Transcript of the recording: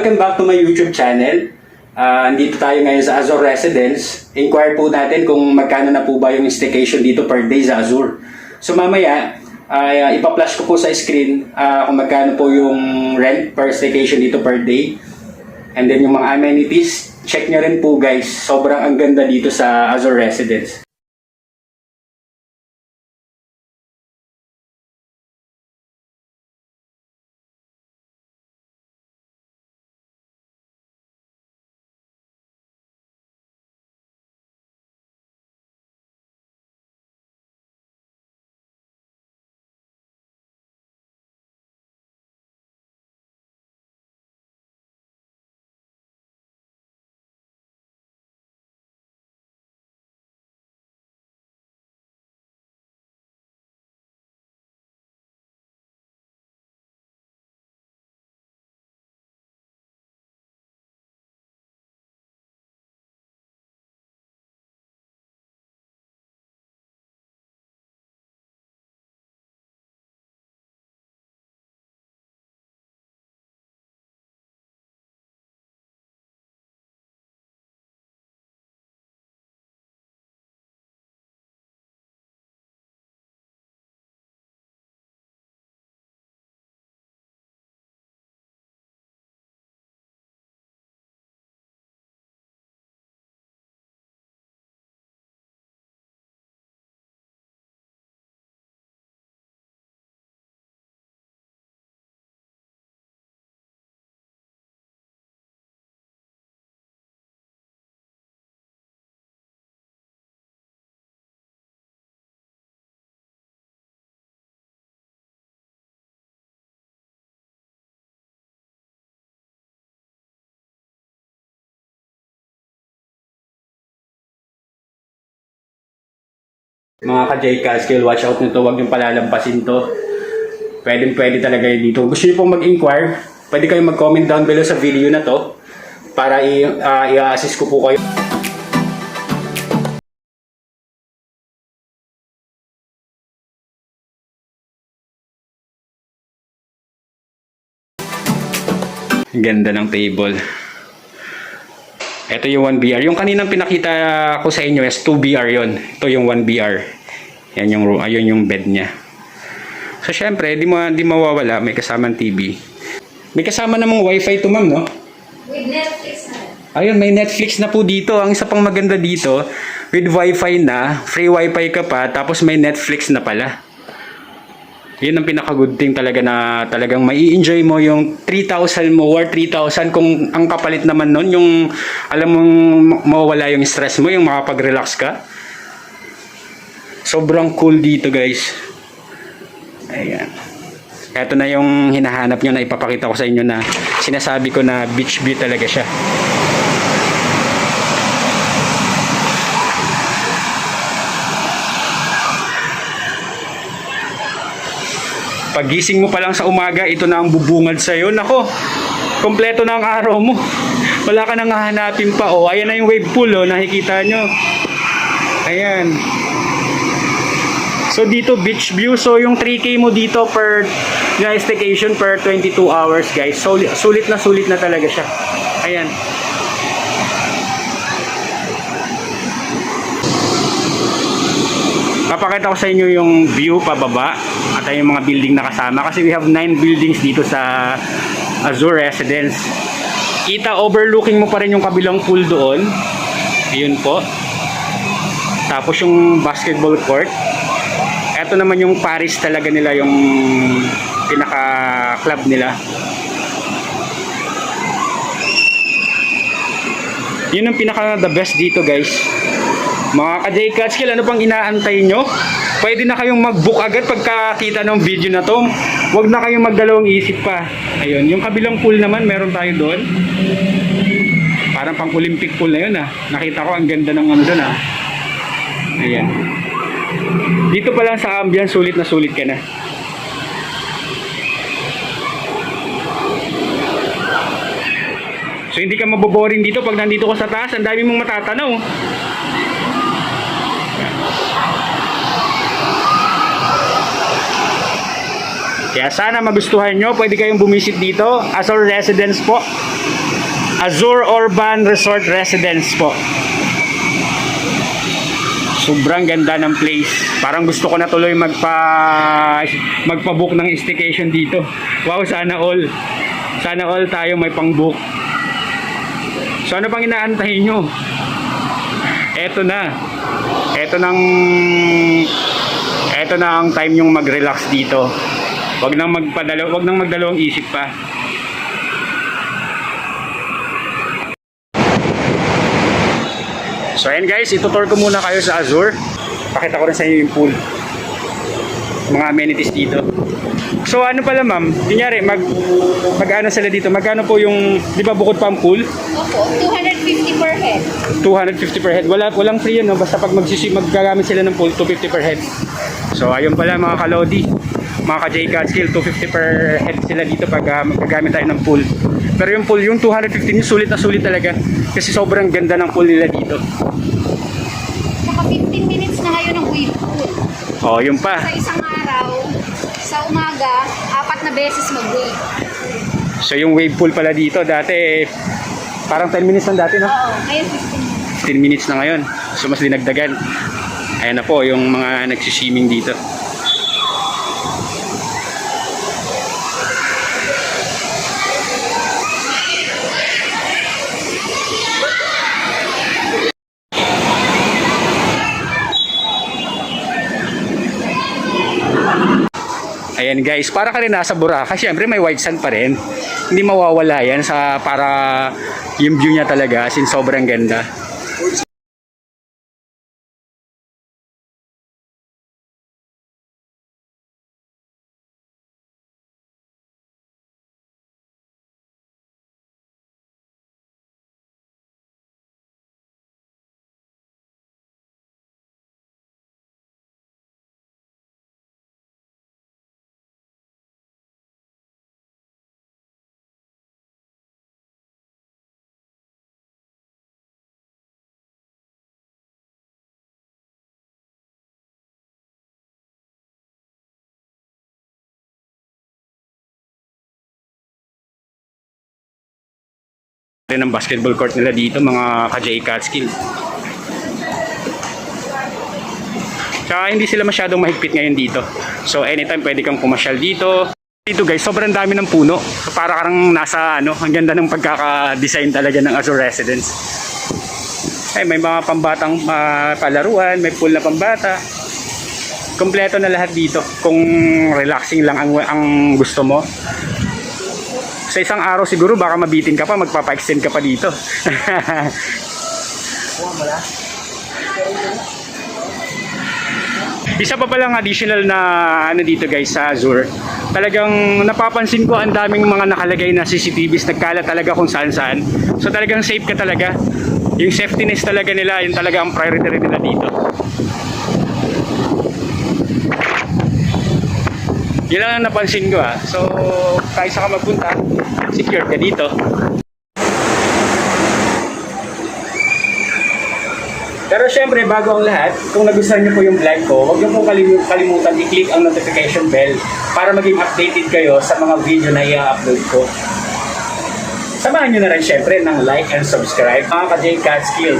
Welcome back to my YouTube channel. Ah, andito tayo ngayon sa Azure Residence. Inquire po natin kung magkano na po ba yung staycation dito per day sa Azure. So mamaya, ay ah, ipa-flash ko po sa screen ah, kung magkano po yung rent per staycation dito per day. And then yung mga amenities, check nyo rin po guys. Sobrang ang ganda dito sa Azure Residence. Mga ka-JCal skill, watch out nito. Huwag niyong palalampasin to. Pwede pwede talaga yun dito. Gusto niyo pong mag-inquire, pwede kayong mag-comment down below sa video na to para i- ah, i-assist ko po kayo. Ganda ng table. Ito yung 1BR. Yung kaninang pinakita ko sa inyo is 2BR yon. Ito yung 1BR. Yan yung room. Ayun yung bed niya. So, syempre, di, ma di mawawala. May kasamang TV. May kasama namang wifi to, ma'am, no? With Netflix na. Ayun, may Netflix na po dito. Ang isa pang maganda dito, with wifi na, free wifi ka pa, tapos may Netflix na pala. Yun ang pinaka-good thing talaga na talagang mai enjoy mo yung 3,000 mo or 3,000 kung ang kapalit naman nun, yung alam mong ma- mawawala yung stress mo, yung makapag-relax ka. Sobrang cool dito guys. Ayan. Ito na yung hinahanap nyo na ipapakita ko sa inyo na sinasabi ko na beach view talaga siya. Pagising mo pa lang sa umaga, ito na ang bubungad sa'yo. Nako, kompleto na ang araw mo. Wala ka nang hahanapin pa. Oh, ayan na yung wave pool, oh, nakikita nyo. Ayan. So dito beach view. So yung 3K mo dito per guys staycation per 22 hours guys. So sulit na sulit na talaga siya. Ayan. Papakita ko sa inyo yung view pababa at yung mga building na kasama kasi we have 9 buildings dito sa Azure Residence. Kita overlooking mo pa rin yung kabilang pool doon. Ayun po. Tapos yung basketball court. Ito naman yung Paris talaga nila yung pinaka club nila. Yun ang pinaka the best dito guys. Mga ka-J skill, ano pang inaantay nyo? Pwede na kayong mag-book agad pagkakita ng video na to. Huwag na kayong magdalawang isip pa. Ayun, yung kabilang pool naman, meron tayo doon. Parang pang Olympic pool na yun ah. Nakita ko ang ganda ng ano doon ah. Ayan. Dito pa lang sa ambience, sulit na sulit ka na. So hindi ka maboboring dito pag nandito ka sa taas, ang dami mong matatanaw. Kaya sana magustuhan nyo, pwede kayong bumisit dito. Azure Residence po. Azure Urban Resort Residence po. Sobrang ganda ng place. Parang gusto ko na tuloy magpa magpa-book ng staycation dito. Wow, sana all. Sana all tayo may pang-book. So ano pang inaantay nyo? Eto na. Eto nang eto na ang time yung mag-relax dito. Wag nang magpadalo, wag nang magdalawang isip pa. So ayan guys, itutur ko muna kayo sa Azure. Pakita ko rin sa inyo yung pool. Mga amenities dito. So ano pala ma'am, kunyari mag mag-ano sila dito, magkano po yung, di ba bukod pa ang pool? Opo, 250 per head. 250 per head. Wala, walang free yun, no? basta pag magsisi, maggagamit sila ng pool, 250 per head. So ayun pala mga kalodi, mga ka-J Catskill, 250 per head sila dito pag uh, magagamit tayo ng pool. Pero yung pool, yung 250 yun, sulit na sulit talaga. Kasi sobrang ganda ng pool nila dito. Saka 15 minutes na ngayon ang wave pool. Oh, yun pa. Sa isang araw, sa umaga, apat na beses mag-wave. So yung wave pool pala dito, dati parang 10 minutes lang dati, no? Oo, ngayon 15 15 minutes. minutes na ngayon. So mas dinagdagan. Ayan na po yung mga nagsiswimming dito. Ayan guys, para ka rin nasa Boracay, syempre may white sand pa rin. Hindi mawawala yan sa para yung view niya talaga, in sobrang ganda. Rin ang basketball court nila dito, mga ka-J Catskill. Tsaka hindi sila masyadong mahigpit ngayon dito. So anytime pwede kang pumasyal dito. Dito guys, sobrang dami ng puno. So para karang nasa ano, ang ganda ng pagkaka-design talaga ng Azure Residence. Ay, may mga pambatang ah, palaruan, may pool na pambata. Kompleto na lahat dito kung relaxing lang ang, ang gusto mo sa isang araw siguro baka mabitin ka pa, magpapa-extend ka pa dito. Isa pa palang additional na ano dito guys sa Azure. Talagang napapansin ko ang daming mga nakalagay na CCTVs nagkala talaga kung saan saan. So talagang safe ka talaga. Yung safetyness talaga nila, yun talaga ang priority nila dito. Yun lang ang napansin ko ah. So, kahit saan ka magpunta, secure ka dito. Pero syempre, bago ang lahat, kung nagustuhan niyo po yung vlog ko, huwag niyo po kalimu- kalimutan i-click ang notification bell para maging updated kayo sa mga video na i-upload ko. Samahan niyo na rin syempre ng like and subscribe mga ka-J Catskill.